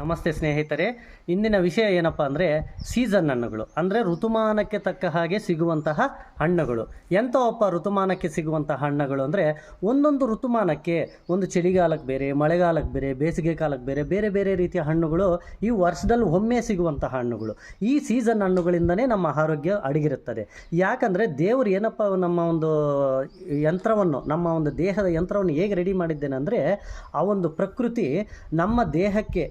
ನಮಸ್ತೆ ಸ್ನೇಹಿತರೆ, ಇಂದಿನ ವಿಷಯ ಏನಪ್ಪ ಅಂದರೆ ಸೀಸನ್ ಹಣ್ಣುಗಳು. ಅಂದರೆ ಋತುಮಾನಕ್ಕೆ ತಕ್ಕ ಹಾಗೆ ಸಿಗುವಂತಹ ಹಣ್ಣುಗಳು. ಎಂಥವಪ್ಪ ಋತುಮಾನಕ್ಕೆ ಸಿಗುವಂತಹ ಹಣ್ಣುಗಳು ಅಂದರೆ ಒಂದೊಂದು ಋತುಮಾನಕ್ಕೆ ಒಂದು ಚಳಿಗಾಲಕ್ಕೆ ಬೇರೆ, ಮಳೆಗಾಲಕ್ಕೆ ಬೇರೆ, ಬೇಸಿಗೆ ಕಾಲಕ್ಕೆ ಬೇರೆ ಬೇರೆ ಬೇರೆ ರೀತಿಯ ಹಣ್ಣುಗಳು ಈ ವರ್ಷದಲ್ಲಿ ಒಮ್ಮೆ ಸಿಗುವಂತಹ ಹಣ್ಣುಗಳು. ಈ ಸೀಸನ್ ಹಣ್ಣುಗಳಿಂದನೇ ನಮ್ಮ ಆರೋಗ್ಯ ಅಡಗಿರುತ್ತದೆ. ಯಾಕಂದರೆ ದೇವರು ಏನಪ್ಪ ನಮ್ಮ ಒಂದು ಯಂತ್ರವನ್ನು, ನಮ್ಮ ಒಂದು ದೇಹದ ಯಂತ್ರವನ್ನು ಹೇಗೆ ರೆಡಿ ಮಾಡಿದ್ದೇನೆ ಅಂದರೆ ಆ ಒಂದು ಪ್ರಕೃತಿ ನಮ್ಮ ದೇಹಕ್ಕೆ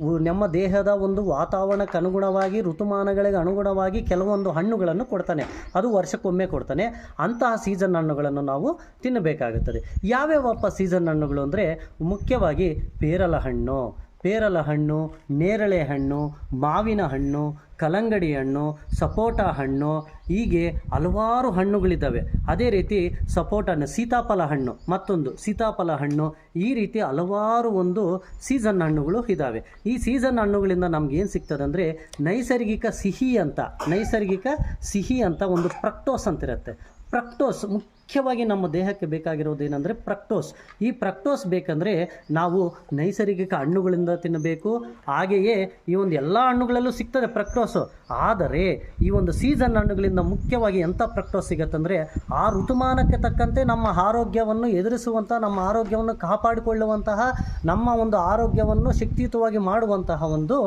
ನಮ್ಮ ದೇಹದ ಒಂದು ವಾತಾವರಣಕ್ಕೆ ಅನುಗುಣವಾಗಿ ಋತುಮಾನಗಳಿಗೆ ಅನುಗುಣವಾಗಿ ಕೆಲವೊಂದು ಹಣ್ಣುಗಳನ್ನು ಕೊಡ್ತಾನೆ. ಅದು ವರ್ಷಕ್ಕೊಮ್ಮೆ ಕೊಡ್ತಾನೆ. ಅಂತಹ ಸೀಸನ್ ಹಣ್ಣುಗಳನ್ನು ನಾವು ತಿನ್ನಬೇಕಾಗುತ್ತದೆ. ಯಾವ್ಯಾವಪ್ಪ ಸೀಸನ್ ಹಣ್ಣುಗಳು ಅಂದರೆ ಮುಖ್ಯವಾಗಿ ಪೇರಲ ಹಣ್ಣು ಪೇರಲ ಹಣ್ಣು, ನೇರಳೆ ಹಣ್ಣು, ಮಾವಿನ ಹಣ್ಣು, ಕಲ್ಲಂಗಡಿ ಹಣ್ಣು, ಸಪೋಟ ಹಣ್ಣು, ಹೀಗೆ ಹಲವಾರು ಹಣ್ಣುಗಳಿದ್ದಾವೆ. ಅದೇ ರೀತಿ ಸಪೋಟ ಹಣ್ಣು ಸೀತಾಫಲ ಹಣ್ಣು, ಮತ್ತೊಂದು ಸೀತಾಫಲ ಹಣ್ಣು, ಈ ರೀತಿ ಹಲವಾರು ಒಂದು ಸೀಸನ್ ಹಣ್ಣುಗಳು ಇದ್ದಾವೆ. ಈ ಸೀಸನ್ ಹಣ್ಣುಗಳಿಂದ ನಮ್ಗೆ ಏನು ಸಿಗ್ತದೆ ಅಂದರೆ ನೈಸರ್ಗಿಕ ಸಿಹಿ ಅಂತ, ನೈಸರ್ಗಿಕ ಸಿಹಿ ಅಂತ ಒಂದು ಪ್ರಕ್ಟೋಸ್ ಅಂತಿರುತ್ತೆ. ಪ್ರಕ್ಟೋಸ್ ಮುಖ್ಯವಾಗಿ ನಮ್ಮ ದೇಹಕ್ಕೆ ಬೇಕಾಗಿರೋದು ಏನಂದರೆ ಪ್ರಕ್ಟೋಸ್ ಈ ಪ್ರಕ್ಟೋಸ್ ಬೇಕಂದರೆ ನಾವು ನೈಸರ್ಗಿಕ ಹಣ್ಣುಗಳಿಂದ ತಿನ್ನಬೇಕು. ಹಾಗೆಯೇ ಈ ಒಂದು ಎಲ್ಲ ಹಣ್ಣುಗಳಲ್ಲೂ ಸಿಗ್ತದೆ ಪ್ರಕ್ಟೋಸು ಆದರೆ ಈ ಒಂದು ಸೀಸನ್ ಹಣ್ಣುಗಳಿಂದ ಮುಖ್ಯವಾಗಿ ಎಂಥ ಪ್ರಕ್ಟೋಸ್ ಸಿಗತ್ತಂದರೆ ಆ ಋತುಮಾನಕ್ಕೆ ತಕ್ಕಂತೆ ನಮ್ಮ ಆರೋಗ್ಯವನ್ನು ಎದುರಿಸುವಂಥ ನಮ್ಮ ಆರೋಗ್ಯವನ್ನು ಕಾಪಾಡಿಕೊಳ್ಳುವಂತಹ, ನಮ್ಮ ಒಂದು ಆರೋಗ್ಯವನ್ನು ಶಕ್ತಿಯುತವಾಗಿ ಮಾಡುವಂತಹ ಒಂದು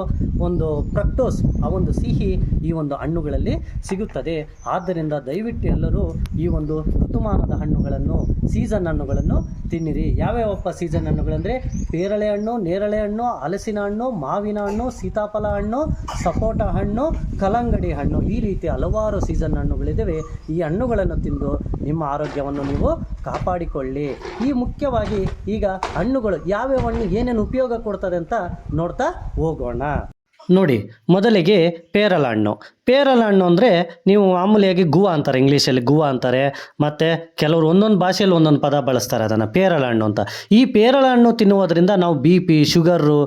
ಒಂದು ಪ್ರಕ್ಟೋಸ್ ಆ ಒಂದು ಸಿಹಿ ಈ ಒಂದು ಹಣ್ಣುಗಳಲ್ಲಿ ಸಿಗುತ್ತದೆ. ಆದ್ದರಿಂದ ದಯವಿಟ್ಟು ಎಲ್ಲರೂ ಈ ಒಂದು ಋತುಮಾನದ ಹಣ್ಣುಗಳನ್ನು ಸೀಸನ್ ಹಣ್ಣುಗಳನ್ನು ತಿನ್ನಿರಿ. ಯಾವ್ಯಾವಪ್ಪ ಸೀಸನ್ ಹಣ್ಣುಗಳಂದರೆ? ಪೇರಳೆ ಹಣ್ಣು, ನೇರಳೆ ಹಣ್ಣು, ಹಲಸಿನ ಹಣ್ಣು, ಮಾವಿನ ಹಣ್ಣು, ಸೀತಾಫಲ ಹಣ್ಣು, ಸಪೋಟ ಹಣ್ಣು ಕಲಂಗಡಿ ಹಣ್ಣು. ಈ ರೀತಿ ಹಲವಾರು ಸೀಸನ್ ಹಣ್ಣುಗಳಿದ್ದಾವೆ ಈ ಹಣ್ಣುಗಳನ್ನು ತಿಂದು ನಿಮ್ಮ ಆರೋಗ್ಯವನ್ನು ನೀವು ಕಾಪಾಡಿಕೊಳ್ಳಿ. ಈ ಮುಖ್ಯವಾಗಿ ಈಗ ಹಣ್ಣುಗಳು ಯಾವ್ಯಾವ ಹಣ್ಣು ಏನೇನು ಉಪಯೋಗ ಕೊಡ್ತದೆ ಅಂತ ನೋಡ್ತಾ ಹೋಗೋಣ. ನೋಡಿ, ಮೊದಲಿಗೆ ಪೇರಲ ಹಣ್ಣು. ಪೇರಲ ಹಣ್ಣು ಅಂದರೆ ನೀವು ಮಾಮೂಲಿಯಾಗಿ ಗುವಾ ಅಂತಾರೆ, ಇಂಗ್ಲೀಷಲ್ಲಿ ಗುವಾ ಅಂತಾರೆ, ಮತ್ತು ಕೆಲವರು ಒಂದೊಂದು ಭಾಷೆಯಲ್ಲಿ ಒಂದೊಂದು ಪದ ಬಳಸ್ತಾರೆ ಅದನ್ನು, ಪೇರಲ ಹಣ್ಣು ಅಂತ. ಈ ಪೇರಲ ಹಣ್ಣು ತಿನ್ನುವುದರಿಂದ ನಾವು ಬಿ ಪಿ, ಶುಗರು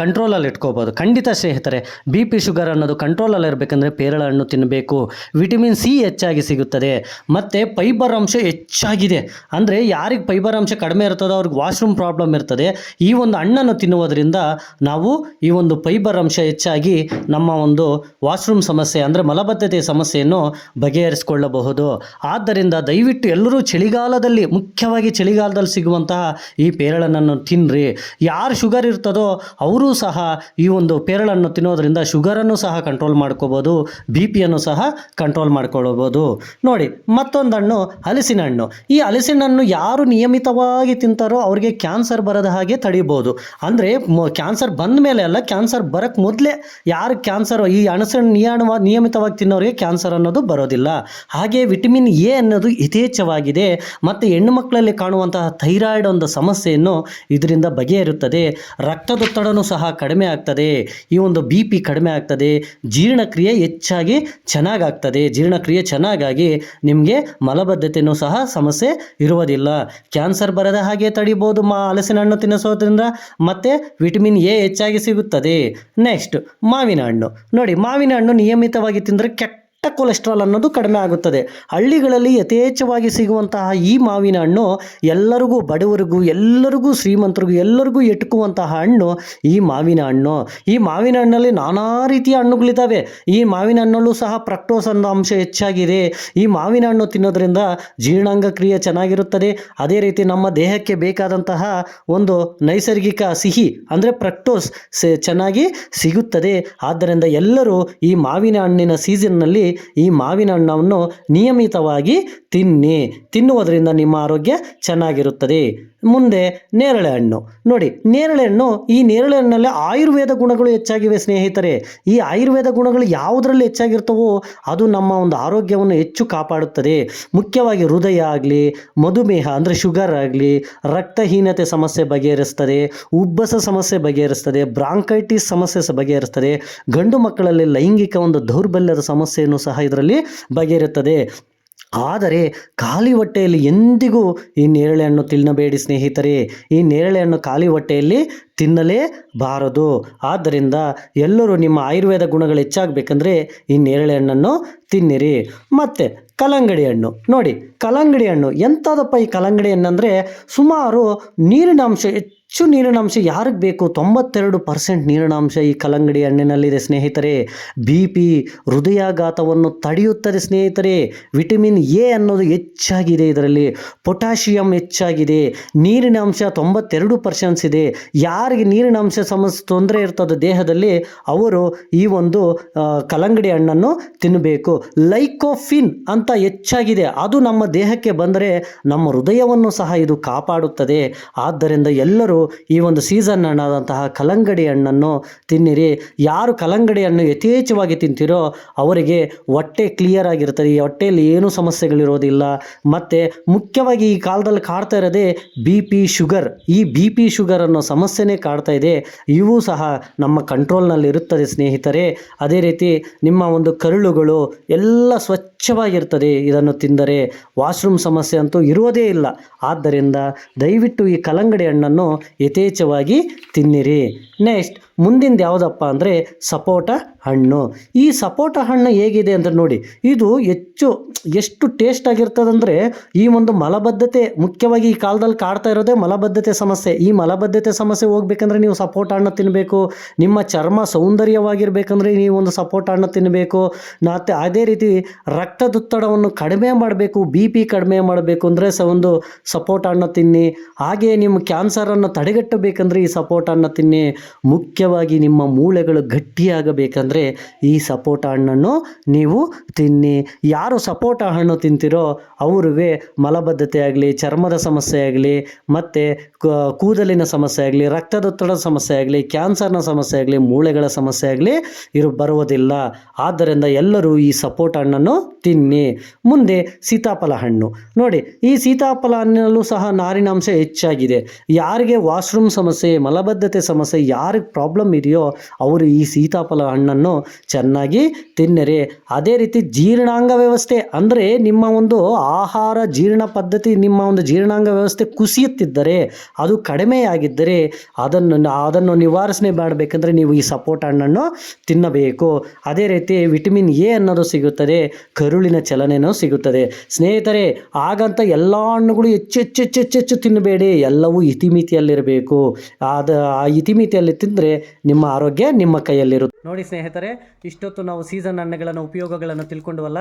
ಕಂಟ್ರೋಲಲ್ಲಿ ಇಟ್ಕೋಬೋದು. ಖಂಡಿತ ಸ್ನೇಹಿತರೆ, ಬಿ ಪಿ, ಶುಗರ್ ಅನ್ನೋದು ಕಂಟ್ರೋಲಲ್ಲಿ ಇರಬೇಕಂದ್ರೆ ಪೇರಳ ಹಣ್ಣು ತಿನ್ನಬೇಕು ವಿಟಮಿನ್ ಸಿ ಹೆಚ್ಚಾಗಿ ಸಿಗುತ್ತದೆ. ಮತ್ತು ಫೈಬರ್ ಅಂಶ ಹೆಚ್ಚಾಗಿದೆ. ಅಂದರೆ ಯಾರಿಗೆ ಫೈಬರ್ ಅಂಶ ಕಡಿಮೆ ಇರ್ತದೋ ಅವ್ರಿಗೆ ವಾಶ್ರೂಮ್ ಪ್ರಾಬ್ಲಮ್ ಇರ್ತದೆ. ಈ ಒಂದು ಹಣ್ಣನ್ನು ತಿನ್ನುವುದರಿಂದ ನಾವು ಈ ಒಂದು ಫೈಬರ್ ಅಂಶ ಹೆಚ್ಚಾಗಿ ನಮ್ಮ ಒಂದು ವಾಶ್ರೂಮ್ ಸಮಸ್ಯೆ ಅಂದರೆ ಮಲಬದ್ಧತೆ ಸಮಸ್ಯೆಯನ್ನು ಬಗೆಹರಿಸಿಕೊಳ್ಳಬಹುದು. ಆದ್ದರಿಂದ ದಯವಿಟ್ಟು ಎಲ್ಲರೂ ಚಳಿಗಾಲದಲ್ಲಿ, ಮುಖ್ಯವಾಗಿ ಚಳಿಗಾಲದಲ್ಲಿ ಸಿಗುವಂತಹ ಈ ಪೇರಳನನ್ನು ತಿನ್ನಿರಿ ಯಾರು ಶುಗರ್ ಇರ್ತದೋ ಅವರೂ ಸಹ ಈ ಒಂದು ಪೇರಳನ್ನು ತಿನ್ನೋದರಿಂದ ಶುಗರನ್ನು ಸಹ ಕಂಟ್ರೋಲ್ ಮಾಡ್ಕೋಬೋದು ಬಿ ಪಿಯನ್ನು ಸಹ ಕಂಟ್ರೋಲ್ ಮಾಡ್ಕೊಳ್ಬೋದು ನೋಡಿ, ಮತ್ತೊಂದು ಹಣ್ಣು, ಹಲಸಿನ ಹಣ್ಣು. ಈ ಹಲಸಿನ ಹಣ್ಣು ಯಾರು ನಿಯಮಿತವಾಗಿ ತಿಂತಾರೋ ಅವರಿಗೆ ಕ್ಯಾನ್ಸರ್ ಬರದ ಹಾಗೆ ತಡಿಬೋದು. ಅಂದರೆ ಕ್ಯಾನ್ಸರ್ ಬಂದ ಮೇಲೆ ಅಲ್ಲ ಕ್ಯಾನ್ಸರ್ ಬರಕ್ಕೆ ಮೊದಲೇ ಯಾರು ಕ್ಯಾನ್ಸರ್ ಈ ಹಣಸಣ್ಣು ನಿಯಾಣ ನಿಯಮಿತವಾಗಿ ತಿನ್ನೋರಿಗೆ ಕ್ಯಾನ್ಸರ್ ಅನ್ನೋದು ಬರೋದಿಲ್ಲ. ಹಾಗೆ ವಿಟಮಿನ್ ಎ ಅನ್ನೋದು ಯಥೇಚ್ಛವಾಗಿದೆ. ಮತ್ತು ಹೆಣ್ಣು ಮಕ್ಕಳಲ್ಲಿ ಕಾಣುವಂತಹ ಥೈರಾಯ್ಡ್ ಒಂದು ಸಮಸ್ಯೆಯನ್ನು ಇದರಿಂದ ಬಗೆಹರುತ್ತದೆ. ರಕ್ತದೊತ್ತಡನೂ ಸಹ ಕಡಿಮೆ ಆಗ್ತದೆ. ಈ ಒಂದು ಬಿ ಪಿ ಕಡಿಮೆ ಆಗ್ತದೆ. ಜೀರ್ಣಕ್ರಿಯೆ ಹೆಚ್ಚಾಗಿ ಚೆನ್ನಾಗಾಗ್ತದೆ. ಜೀರ್ಣಕ್ರಿಯೆ ಚೆನ್ನಾಗಾಗಿ ನಿಮಗೆ ಮಲಬದ್ಧತೆಯೂ ಸಹ ಸಮಸ್ಯೆ ಇರುವುದಿಲ್ಲ. ಕ್ಯಾನ್ಸರ್ ಬರದ ಹಾಗೆ ತಡಿಬೋದು. ಮಾ ಹಲಸಿನ ಹಣ್ಣು ತಿನ್ನಿಸೋದ್ರಿಂದ ಮತ್ತು ವಿಟಮಿನ್ ಎ ಹೆಚ್ಚಾಗಿ ಸಿಗುತ್ತದೆ. ನೆಕ್ಸ್ಟ್ ಮಾವಿನ ಹಣ್ಣು. ನೋಡಿ ಮಾವಿನ ಹಣ್ಣು ನಿಯಮಿತವಾಗಿ ತಿಂದರೆ ಕೆಟ್ಟ ಕೊಲೆಸ್ಟ್ರಾಲ್ ಅನ್ನೋದು ಕಡಿಮೆ ಆಗುತ್ತದೆ. ಹಳ್ಳಿಗಳಲ್ಲಿ ಯಥೇಚ್ಛವಾಗಿ ಸಿಗುವಂತಹ ಈ ಮಾವಿನ ಹಣ್ಣು ಎಲ್ಲರಿಗೂ, ಬಡವರಿಗೂ, ಎಲ್ಲರಿಗೂ, ಶ್ರೀಮಂತರಿಗೂ, ಎಲ್ಲರಿಗೂ ಎಟುಕುವಂತಹ ಹಣ್ಣು ಈ ಮಾವಿನ ಹಣ್ಣು. ಈ ಮಾವಿನ ಹಣ್ಣಲ್ಲಿ ನಾನಾ ರೀತಿಯ ಹಣ್ಣುಗಳಿದ್ದಾವೆ. ಈ ಮಾವಿನ ಹಣ್ಣಲ್ಲೂ ಸಹ ಪ್ರಕ್ಟೋಸ್ ಅನ್ನೋ ಅಂಶ ಹೆಚ್ಚಾಗಿದೆ. ಈ ಮಾವಿನ ಹಣ್ಣು ತಿನ್ನೋದ್ರಿಂದ ಜೀರ್ಣಾಂಗ ಕ್ರಿಯೆ ಚೆನ್ನಾಗಿರುತ್ತದೆ. ಅದೇ ರೀತಿ ನಮ್ಮ ದೇಹಕ್ಕೆ ಬೇಕಾದಂತಹ ಒಂದು ನೈಸರ್ಗಿಕ ಸಿಹಿ ಅಂದರೆ ಪ್ರಕ್ಟೋಸ್ ಚೆನ್ನಾಗಿ ಸಿಗುತ್ತದೆ. ಆದ್ದರಿಂದ ಎಲ್ಲರೂ ಈ ಮಾವಿನ ಹಣ್ಣಿನ ಸೀಸನ್ನಲ್ಲಿ ಈ ಮಾವಿನ ಹಣ್ಣನ್ನು ನಿಯಮಿತವಾಗಿ ತಿನ್ನಿ. ತಿನ್ನುವುದರಿಂದ ನಿಮ್ಮ ಆರೋಗ್ಯ ಚೆನ್ನಾಗಿರುತ್ತದೆ. ಮುಂದೆ ನೇರಳೆ ಹಣ್ಣು. ನೋಡಿ, ನೇರಳೆ ಹಣ್ಣು ಈ ನೇರಳೆ ಹಣ್ಣಲ್ಲಿ ಆಯುರ್ವೇದ ಗುಣಗಳು ಹೆಚ್ಚಾಗಿವೆ ಸ್ನೇಹಿತರೆ. ಈ ಆಯುರ್ವೇದ ಗುಣಗಳು ಯಾವುದರಲ್ಲಿ ಹೆಚ್ಚಾಗಿರ್ತವೋ ಅದು ನಮ್ಮ ಒಂದು ಆರೋಗ್ಯವನ್ನು ಹೆಚ್ಚು ಕಾಪಾಡುತ್ತದೆ. ಮುಖ್ಯವಾಗಿ ಹೃದಯ ಆಗಲಿ, ಮಧುಮೇಹ ಅಂದರೆ ಶುಗರ್ ಆಗಲಿ, ರಕ್ತಹೀನತೆ ಸಮಸ್ಯೆ ಬಗೆಹರಿಸ್ತದೆ, ಉಬ್ಬಸ ಸಮಸ್ಯೆ ಬಗೆಹರಿಸ್ತದೆ, ಬ್ರಾಂಕೈಟಿಸ್ ಸಮಸ್ಯೆ ಸಹ ಬಗೆಹರಿಸ್ತದೆ, ಗಂಡು ಮಕ್ಕಳಲ್ಲಿ ಲೈಂಗಿಕ ಒಂದು ದೌರ್ಬಲ್ಯದ ಸಮಸ್ಯೆಯನ್ನು ಸಹ ಇದರಲ್ಲಿ ಬಗೆಹರುತ್ತದೆ ಆದರೆ ಖಾಲಿ ಹೊಟ್ಟೆಯಲ್ಲಿ ಎಂದಿಗೂ ಈ ನೇರಳೆ ಹಣ್ಣು ತಿನ್ನಬೇಡಿ ಸ್ನೇಹಿತರೆ, ಈ ನೇರಳೆ ಹಣ್ಣು ಖಾಲಿ ಹೊಟ್ಟೆಯಲ್ಲಿ ತಿನ್ನಲೇಬಾರದು ಆದ್ದರಿಂದ ಎಲ್ಲರೂ ನಿಮ್ಮ ಆಯುರ್ವೇದ ಗುಣಗಳು ಹೆಚ್ಚಾಗಬೇಕಂದ್ರೆ ಈ ನೇರಳೆ ಹಣ್ಣನ್ನು ತಿನ್ನಿರಿ. ಮತ್ತು ಕಲ್ಲಂಗಡಿ ಹಣ್ಣು. ನೋಡಿ, ಕಲ್ಲಂಗಡಿ ಹಣ್ಣು. ಎಂಥದಪ್ಪ ಈ ಕಲಂಗಡಿ ಹಣ್ಣು ಅಂದರೆ ಸುಮಾರು ನೀರಿನ ಅಂಶ ಹೆಚ್ಚು ನೀರಿನಾಂಶ ಯಾರಿಗೆ ಬೇಕು? ತೊಂಬತ್ತೆರಡು ಪರ್ಸೆಂಟ್ ನೀರಿನಾಂಶ ಈ ಕಲ್ಲಂಗಡಿ ಹಣ್ಣಿನಲ್ಲಿದೆ ಸ್ನೇಹಿತರೆ. ಬಿ ಪಿ ಹೃದಯಾಘಾತವನ್ನು ತಡೆಯುತ್ತದೆ ಸ್ನೇಹಿತರೆ. ವಿಟಮಿನ್ ಎ ಅನ್ನೋದು ಹೆಚ್ಚಾಗಿದೆ ಇದರಲ್ಲಿ. ಪೊಟ್ಯಾಷಿಯಂ ಹೆಚ್ಚಾಗಿದೆ. ನೀರಿನ ಅಂಶ ತೊಂಬತ್ತೆರಡು ಪರ್ಸೆಂಟ್ಸ್ ಇದೆ. ಯಾರಿಗೆ ನೀರಿನ ಅಂಶ ಸಮಸ್ಯೆ ತೊಂದರೆ ಇರ್ತದೆ ದೇಹದಲ್ಲಿ, ಅವರು ಈ ಒಂದು ಕಲ್ಲಂಗಡಿ ಹಣ್ಣನ್ನು ತಿನ್ನಬೇಕು ಲೈಕೋಫಿನ್ ಅಂತ ಹೆಚ್ಚಾಗಿದೆ. ಅದು ನಮ್ಮ ದೇಹಕ್ಕೆ ಬಂದರೆ ನಮ್ಮ ಹೃದಯವನ್ನು ಸಹ ಇದು ಕಾಪಾಡುತ್ತದೆ. ಆದ್ದರಿಂದ ಎಲ್ಲರೂ ಈ ಒಂದು ಸೀಸನ್ ಹಣ್ಣಾದಂತಹ ಕಲಂಗಡಿ ಹಣ್ಣನ್ನು ತಿನ್ನಿರಿ. ಯಾರು ಕಲಂಗಡಿ ಹಣ್ಣು ಯಥೇಚ್ಛವಾಗಿ ತಿಂತೀರೋ ಅವರಿಗೆ ಹೊಟ್ಟೆ ಕ್ಲಿಯರ್ ಆಗಿರ್ತದೆ ಈ ಹೊಟ್ಟೆಯಲ್ಲಿ ಏನೂ ಸಮಸ್ಯೆಗಳಿರೋದಿಲ್ಲ. ಮತ್ತು ಮುಖ್ಯವಾಗಿ ಈ ಕಾಲದಲ್ಲಿ ಕಾಡ್ತಾ ಇರೋದೇ ಬಿ ಪಿ ಶುಗರ್ ಈ ಬಿ ಪಿ ಶುಗರ್ ಅನ್ನೋ ಸಮಸ್ಯೆನೇ ಕಾಡ್ತಾ ಇದೆ. ಇವು ಸಹ ನಮ್ಮ ಕಂಟ್ರೋಲ್ನಲ್ಲಿರುತ್ತದೆ ಸ್ನೇಹಿತರೆ. ಅದೇ ರೀತಿ ನಿಮ್ಮ ಒಂದು ಕರುಳುಗಳು ಎಲ್ಲ ಸ್ವಚ್ಛವಾಗಿರ್ತದೆ, ಇದನ್ನು ತಿಂದರೆ ವಾಶ್ರೂಮ್ ಸಮಸ್ಯೆ ಅಂತೂ ಇರುವುದೇ ಇಲ್ಲ. ಆದ್ದರಿಂದ ದಯವಿಟ್ಟು ಈ ಕಲ್ಲಂಗಡಿ ಹಣ್ಣನ್ನು ಯಥೇಚ್ಛವಾಗಿ ತಿನ್ನಿರಿ. ನೆಕ್ಸ್ಟ್ ಮುಂದಿಂದು ಯಾವುದಪ್ಪ ಅಂದರೆ ಸಪೋಟ ಹಣ್ಣು. ಈ ಸಪೋಟ ಹಣ್ಣು ಹೇಗಿದೆ ಅಂದರೆ ನೋಡಿ, ಇದು ಹೆಚ್ಚು, ಎಷ್ಟು ಟೇಸ್ಟ್ ಆಗಿರ್ತದಂದರೆ ಈ ಒಂದು ಮಲಬದ್ಧತೆ, ಮುಖ್ಯವಾಗಿ ಈ ಕಾಲದಲ್ಲಿ ಕಾಡ್ತಾ ಇರೋದೇ ಮಲಬದ್ಧತೆ ಸಮಸ್ಯೆ. ಈ ಮಲಬದ್ಧತೆ ಸಮಸ್ಯೆ ಹೋಗ್ಬೇಕಂದ್ರೆ ನೀವು ಸಪೋಟ ಹಣ್ಣು ತಿನ್ನಬೇಕು ನಿಮ್ಮ ಚರ್ಮ ಸೌಂದರ್ಯವಾಗಿರ್ಬೇಕಂದ್ರೆ ನೀವು ಒಂದು ಸಪೋಟ ಹಣ್ಣು ತಿನ್ನಬೇಕು ಮತ್ತು ಅದೇ ರೀತಿ ರಕ್ತದೊತ್ತಡವನ್ನು ಕಡಿಮೆ ಮಾಡಬೇಕು ಬಿ ಪಿ ಕಡಿಮೆ ಮಾಡಬೇಕು ಅಂದರೆ ಸ ಒಂದು ಸಪೋಟ ಹಣ್ಣು ತಿನ್ನಿ. ಹಾಗೆಯೇ ನಿಮ್ಮ ಕ್ಯಾನ್ಸರನ್ನು ತಡೆಗಟ್ಟಬೇಕಂದ್ರೆ ಈ ಸಪೋಟ ಹಣ್ಣು ತಿನ್ನಿ. ಮುಖ್ಯವಾಗಿ ನಿಮ್ಮ ಮೂಳೆಗಳು ಗಟ್ಟಿಯಾಗಬೇಕಂದ್ರೆ ಈ ಸಪೋಟ ಹಣ್ಣನ್ನು ನೀವು ತಿನ್ನಿ. ಯಾರು ಸಪೋಟ ಹಣ್ಣು ತಿಂತಿರೋ ಅವ್ರಿಗೆ ಮಲಬದ್ಧತೆ ಆಗಲಿ, ಚರ್ಮದ ಸಮಸ್ಯೆ ಆಗಲಿ, ಮತ್ತು ಕೂದಲಿನ ಸಮಸ್ಯೆ ಆಗಲಿ, ರಕ್ತದೊತ್ತಡದ ಸಮಸ್ಯೆ ಆಗಲಿ, ಕ್ಯಾನ್ಸರ್ನ ಸಮಸ್ಯೆ ಆಗಲಿ, ಮೂಳೆಗಳ ಸಮಸ್ಯೆ ಆಗಲಿ ಇರು, ಬರುವುದಿಲ್ಲ. ಆದ್ದರಿಂದ ಎಲ್ಲರೂ ಈ ಸಪೋಟ ಹಣ್ಣನ್ನು ತಿನ್ನಿ. ಮುಂದೆ ಸೀತಾಫಲ ಹಣ್ಣು. ನೋಡಿ, ಈ ಸೀತಾಫಲ ಹಣ್ಣಿನಲ್ಲೂ ಸಹ ನಾರಿನಾಂಶ ಹೆಚ್ಚಾಗಿದೆ. ಯಾರಿಗೆ ವಾಶ್ರೂಮ್ ಸಮಸ್ಯೆ, ಮಲಬದ್ಧತೆ ಸಮಸ್ಯೆ, ಯಾರಿಗೆ ಪ್ರಾಬ್ಲಮ್ ಇದೆಯೋ ಅವರು ಈ ಸೀತಾಫಲ ಹಣ್ಣನ್ನು ಚೆನ್ನಾಗಿ ತಿನ್ನರೆ. ಅದೇ ರೀತಿ ಜೀರ್ಣಾಂಗ ವ್ಯವಸ್ಥೆ ಅಂದರೆ ನಿಮ್ಮ ಒಂದು ಆಹಾರ ಜೀರ್ಣ ಪದ್ಧತಿ, ನಿಮ್ಮ ಒಂದು ಜೀರ್ಣಾಂಗ ವ್ಯವಸ್ಥೆ ಕುಸಿಯುತ್ತಿದ್ದರೆ, ಅದು ಕಡಿಮೆಯಾಗಿದ್ದರೆ ಅದನ್ನು ಅದನ್ನು ನಿವಾರಣೆ ಮಾಡಬೇಕಂದ್ರೆ ನೀವು ಈ ಸಪೋಟ ಹಣ್ಣನ್ನು ತಿನ್ನಬೇಕು. ಅದೇ ರೀತಿ ವಿಟಮಿನ್ ಎ ಅನ್ನೋದು ಸಿಗುತ್ತದೆ, ಕರುಳಿನ ಚಲನೆಯೂ ಸಿಗುತ್ತದೆ. ಸ್ನೇಹಿತರೆ, ಹಾಗಂತ ಎಲ್ಲ ಹಣ್ಣುಗಳು ಹೆಚ್ಚು ಹೆಚ್ಚು ಹೆಚ್ಚು ಹೆಚ್ಚು ತಿನ್ನಬೇಡಿ. ಎಲ್ಲವೂ ಇತಿಮಿತಿಯಲ್ಲಿರಬೇಕು. ಆದ, ಆ ಇತಿಮಿತಿಯಲ್ಲಿ ತಿಂದರೆ ನಿಮ್ಮ ಆರೋಗ್ಯ ನಿಮ್ಮ ಕೈಯಲ್ಲಿರುತ್ತೆ ನೋಡಿ ಸ್ನೇಹಿತರೆ, ಇಷ್ಟೊತ್ತು ನಾವು ಸೀಸನ್ ಹಣ್ಣುಗಳನ್ನು, ಉಪಯೋಗಗಳನ್ನು ತಿಳ್ಕೊಂಡವಲ್ಲ,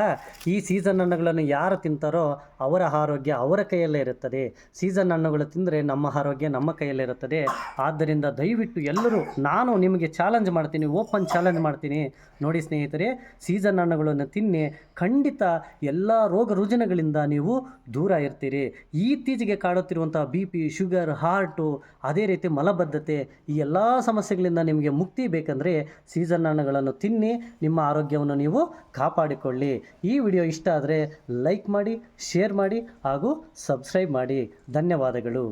ಈ ಸೀಸನ್ ಹಣ್ಣುಗಳನ್ನು ಯಾರು ತಿಂತಾರೋ ಅವರ ಆರೋಗ್ಯ ಅವರ ಕೈಯಲ್ಲೇ ಇರುತ್ತದೆ. ಸೀಸನ್ ಹಣ್ಣುಗಳು ತಿಂದರೆ ನಮ್ಮ ಆರೋಗ್ಯ ನಮ್ಮ ಕೈಯಲ್ಲಿರುತ್ತದೆ ಆದ್ದರಿಂದ ದಯವಿಟ್ಟು ಎಲ್ಲರೂ, ನಾನು ನಿಮಗೆ ಚಾಲೆಂಜ್ ಮಾಡ್ತೀನಿ ಓಪನ್ ಚಾಲೆಂಜ್ ಮಾಡ್ತೀನಿ. ನೋಡಿ ಸ್ನೇಹಿತರೆ ಸೀಸನ್ ಹಣ್ಣುಗಳನ್ನು ತಿನ್ನಿ ಖಂಡಿತ ಎಲ್ಲ ರೋಗ ರುಜಿನಗಳಿಂದ ನೀವು ದೂರ ಇರ್ತೀರಿ. ಇತ್ತೀಚೆಗೆ ಕಾಡುತ್ತಿರುವಂಥ ಬಿ ಪಿ ಶುಗರ್ ಹಾರ್ಟು ಅದೇ ರೀತಿ ಮಲಬದ್ಧತೆ ಈ ಎಲ್ಲ ಸಮಸ್ಯೆಗಳಿಂದ ನಿಮಗೆ ಮುಕ್ತಿ ಬೇಕಂದರೆ ಸೀಸನ್ ಹಣ್ಣುಗಳನ್ನು ತಿನ್ನಿ, ನಿಮ್ಮ ಆರೋಗ್ಯವನ್ನು ನೀವು ಕಾಪಾಡಿಕೊಳ್ಳಿ. ಈ ವಿಡಿಯೋ ಇಷ್ಟ ಆದರೆ ಲೈಕ್ ಮಾಡಿ, ಶೇರ್ ಮಾಡಿ ಹಾಗೂ ಸಬ್ಸ್ಕ್ರೈಬ್ ಮಾಡಿ. ಧನ್ಯವಾದಗಳು.